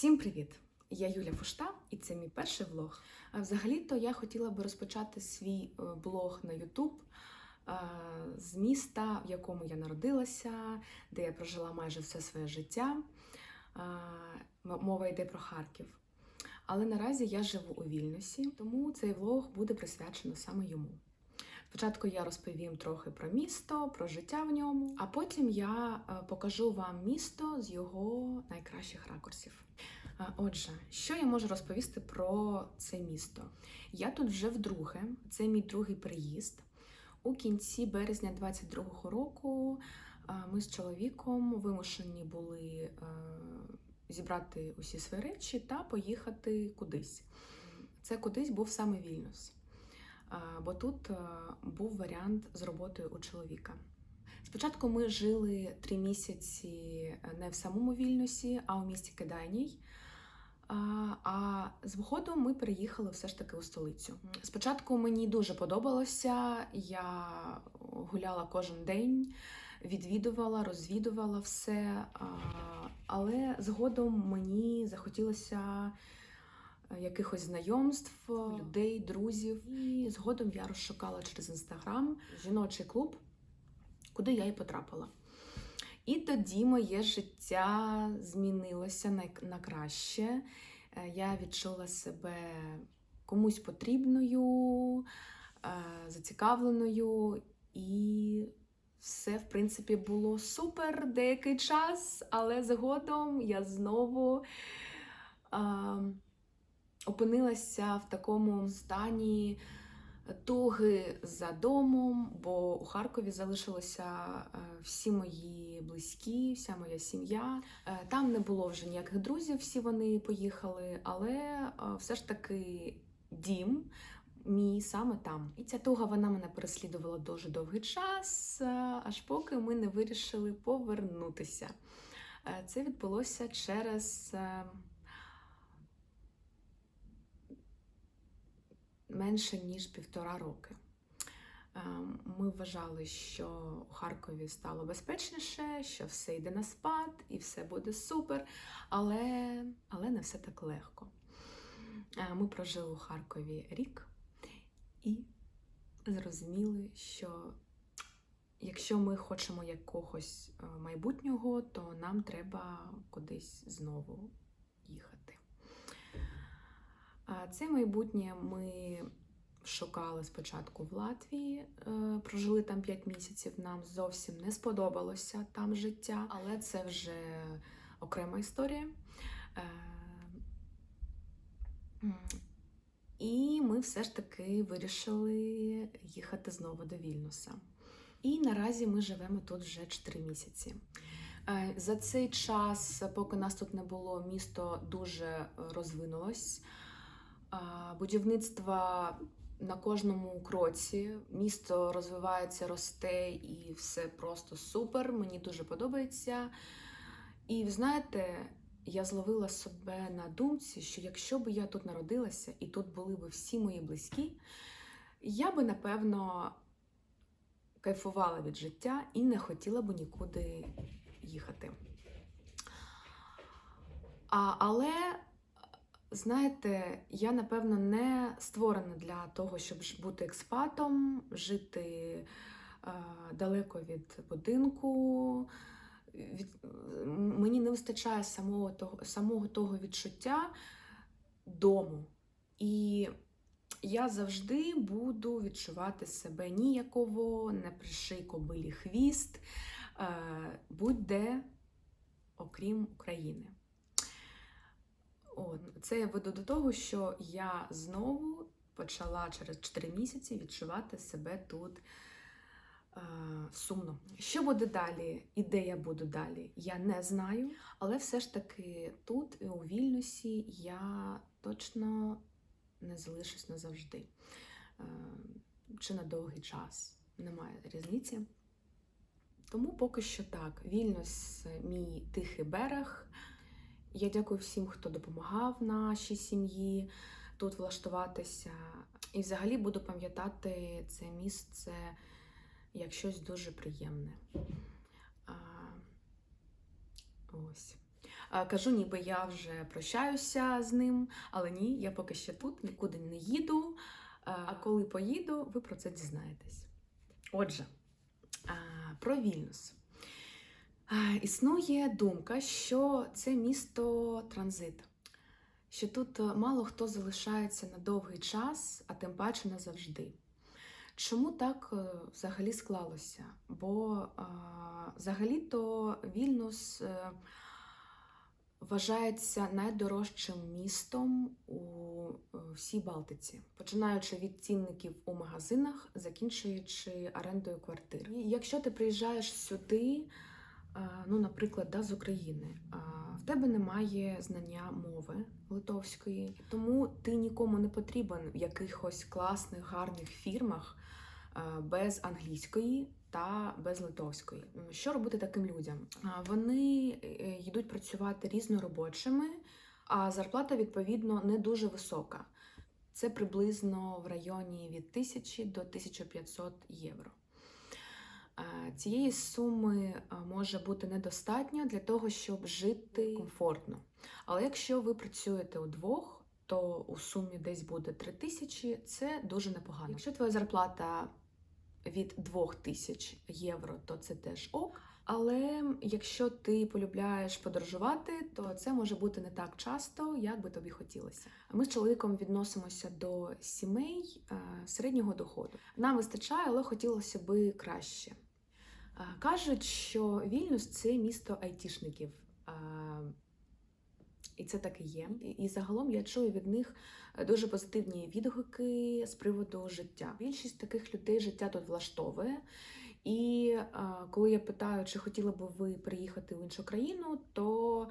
Всім привіт! Я Юля Фушта, і це мій перший влог. Взагалі-то я хотіла би розпочати свій е, блог на YouTube е, з міста, в якому я народилася, де я прожила майже все своє життя. Е, Мова йде про Харків. Але наразі я живу у Вільнюсі, тому цей влог буде присвячено саме йому. Спочатку я розповім трохи про місто, про життя в ньому, а потім я е, покажу вам місто з його найкращих ракурсів. Отже, що я можу розповісти про це місто? Я тут вже вдруге, це мій другий приїзд. У кінці березня 22-го року ми з чоловіком вимушені були е, зібрати усі свої речі та поїхати кудись. Це кудись був саме Вільнюс, бо тут е, був варіант з роботою у чоловіка. Спочатку ми жили три місяці не в самому Вільнюсі, а у місті Кидайній. А, з виходом ми переїхали все ж таки у столицю. Спочатку мені дуже подобалося. Я гуляла кожен день, відвідувала, розвідувала все. Але згодом мені захотілося е, якихось знайомств, людей, друзів. І згодом я розшукала через інстаграм жіночий клуб, куди я і потрапила. І тоді моє життя змінилося на, на краще. Е, Я відчула себе комусь потрібною, е, зацікавленою, і все, в принципі, було супер деякий час, але згодом я знову е, опинилася в такому стані туги за домом, бо у Харкові залишилися е, всі мої близькі, вся моя сім'я. Е, Там не було вже ніяких друзів, всі вони поїхали, але е, все ж таки дім. Мій саме там. І ця туга вона мене переслідувала дуже довгий час, е, аж поки ми не вирішили повернутися. Е, Це відбулося через менше ніж півтора роки. Е, Ми вважали, що у Харкові стало безпечніше, що все йде на спад і все буде супер, але, але не все так легко. Е, Ми прожили у Харкові рік і зрозуміли, що якщо ми хочемо якогось е, майбутнього, то нам треба кудись знову їхати. Це майбутнє ми шукали спочатку в Латвії, е, прожили там 5 місяців. Нам зовсім не сподобалося там життя, але це вже окрема історія. Е, І ми все ж таки вирішили їхати знову до Вільнюса. І наразі ми живемо тут вже 4 місяці. Е, За цей час, поки нас тут не було, місто дуже розвинулось. А, Будівництво на кожному кроці, місто розвивається, росте, і все просто супер. Мені дуже подобається. І ви знаєте, я зловила себе на думці, що якщо б я тут народилася і тут були б всі мої близькі, я би напевно кайфувала від життя і не хотіла б нікуди їхати. А, але Знаєте, я напевно не створена для того, щоб бути експатом, жити е, далеко від будинку. Від, мені не вистачає самого того, самого того відчуття дому. І я завжди буду відчувати себе ніяково, не приший кобилі хвіст, е, будь-де, окрім України. От, це я веду до того, що я знову почала через 4 місяці відчувати себе тут е, сумно. Що буде далі і де я буду далі, я не знаю. Але все ж таки тут, у Вільнюсі, я точно не залишусь назавжди. Е, чи на довгий час. Немає різниці. Тому поки що так. Вільнюс мій тихий берег. Я дякую всім, хто допомагав нашій сім'ї тут влаштуватися. І взагалі буду пам'ятати це місце як щось дуже приємне. А, ось. Е, Кажу, ніби я вже прощаюся з ним, але ні, я поки ще тут, нікуди не їду. А коли поїду, ви про це дізнаєтесь. Отже, про Вільнюс. Існує думка, що це місто транзит, що тут е, мало хто залишається на довгий час, а тим паче назавжди. Чому так е, взагалі склалося? Бо взагалі-то Вільнюс е, вважається найдорожчим містом у всій Балтиці, починаючи від цінників у магазинах, закінчуючи орендою квартир. І якщо ти приїжджаєш сюди, ну, наприклад, да, з України, в тебе немає знання мови литовської, тому ти нікому не потрібен в якихось класних гарних фірмах без англійської та без литовської. Що робити таким людям? Вони е, йдуть працювати різноробочими, а зарплата відповідно не дуже висока. Це приблизно в районі від 1000 до 1500 євро. Цієї суми може бути недостатньо для того, щоб жити комфортно. Але якщо ви працюєте удвох, то у сумі десь буде 3000, це дуже непогано. Якщо твоя зарплата від 2000 євро, то це теж ок. Але якщо ти полюбляєш подорожувати, то це може бути не так часто, як би тобі хотілося. Ми з чоловіком відносимося до сімей середнього доходу. Нам вистачає, але хотілося би краще. Е, Кажуть, що Вільнюс це місто айтішників. Е, І це так і є. І- загалом я чую від них е, дуже позитивні відгуки з приводу життя. Більшість таких людей життя тут влаштовує. І коли я питаю, чи хотіли би ви приїхати в іншу країну, то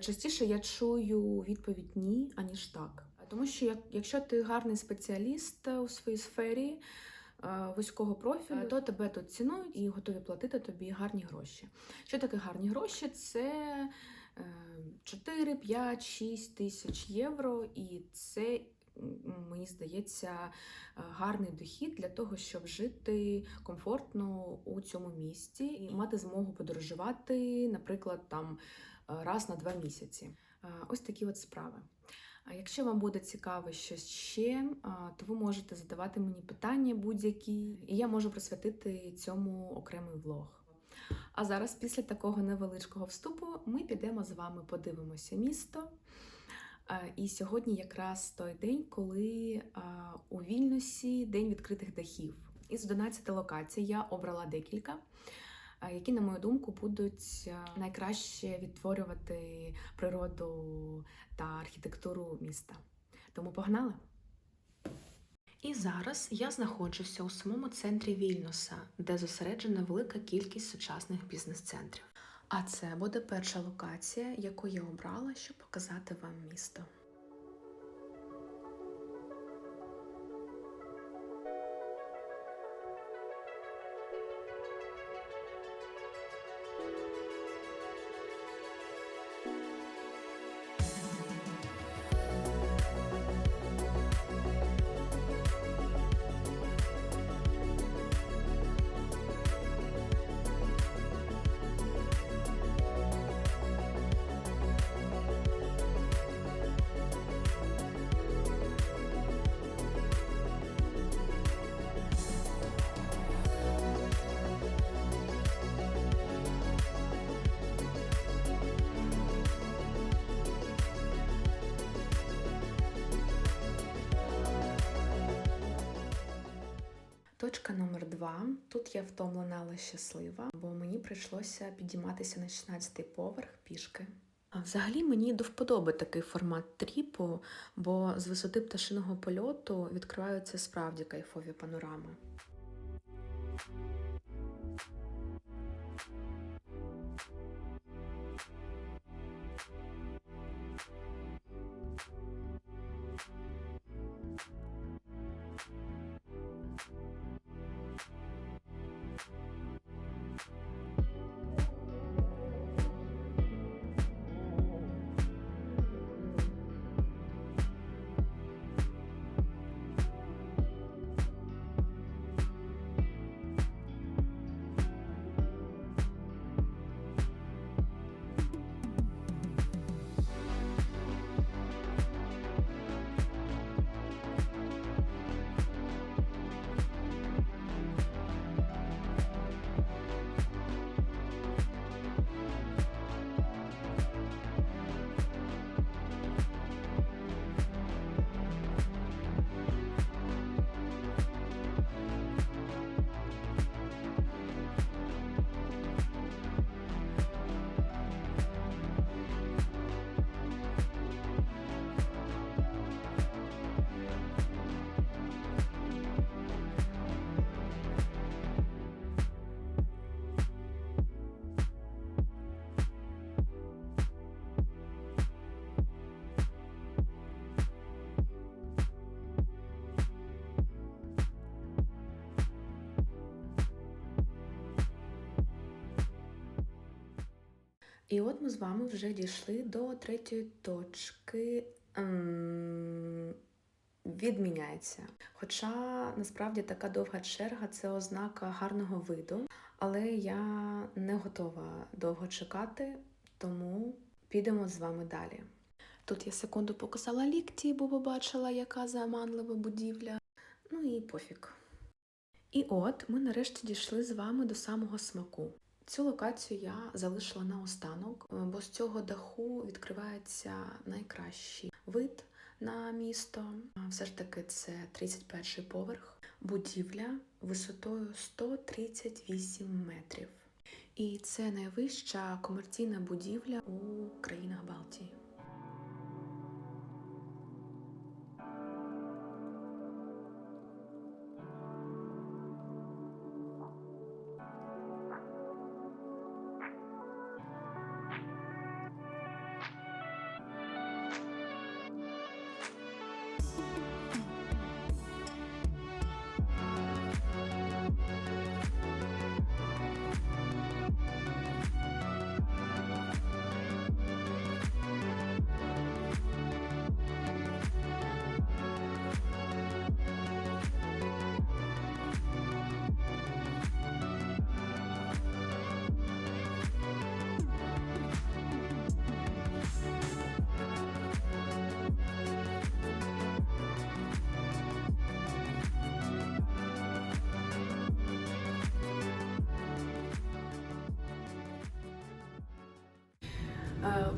частіше я чую відповідь ні, аніж так. Тому що як, якщо ти гарний спеціаліст у своїй сфері вузького профілю, то тебе тут цінують і готові платити тобі гарні гроші. Що таке гарні гроші? Це е, 4, 5, 6 тисяч євро, і це мені здається е, гарний дохід для того, щоб жити комфортно у цьому місті і мати змогу подорожувати, наприклад, там е, раз на два місяці. Е, Ось такі от справи. А якщо вам буде цікаво щось ще, то ви можете задавати мені питання будь-які, і я можу присвятити цьому окремий влог. А зараз, після такого невеличкого вступу, ми підемо з вами подивимося місто. І сьогодні якраз той день, коли у Вільнюсі день відкритих дахів. Із 11 локацій я обрала декілька, які, на мою думку, будуть найкраще відтворювати природу та архітектуру міста. Тому погнали! І зараз я знаходжуся у самому центрі Вільнюса, де зосереджена велика кількість сучасних бізнес-центрів. А це буде перша локація, яку я обрала, щоб показати вам місто. Точка номер два. Тут я втомлена, але щаслива, бо мені прийшлося підійматися на 16-й поверх пішки. А взагалі мені до вподоби такий формат тріпу, бо з висоти пташиного польоту відкриваються справді кайфові панорами. І от ми з вами вже дійшли до третьої точки. Ем, Відміняється. Хоча насправді така довга черга це ознака гарного виду, але я не готова довго чекати, тому підемо з вами далі. Тут я секунду показала лікті, бо побачила, яка заманлива будівля. Ну і пофіг. І от ми нарешті дійшли з вами до самого смаку. Цю локацію я залишила наостанок, е, бо з цього даху відкривається найкращий вид на місто. Все ж таки, це 31 поверх, будівля висотою 138 метрів. І це найвища комерційна будівля у країнах Балтії.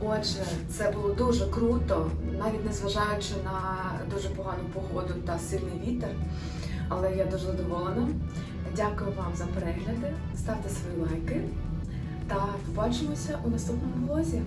Отже, це було дуже круто, навіть незважаючи на дуже погану погоду та сильний вітер. Але я дуже задоволена. Дякую вам за перегляди. Ставте свої лайки та побачимося у наступному влозі.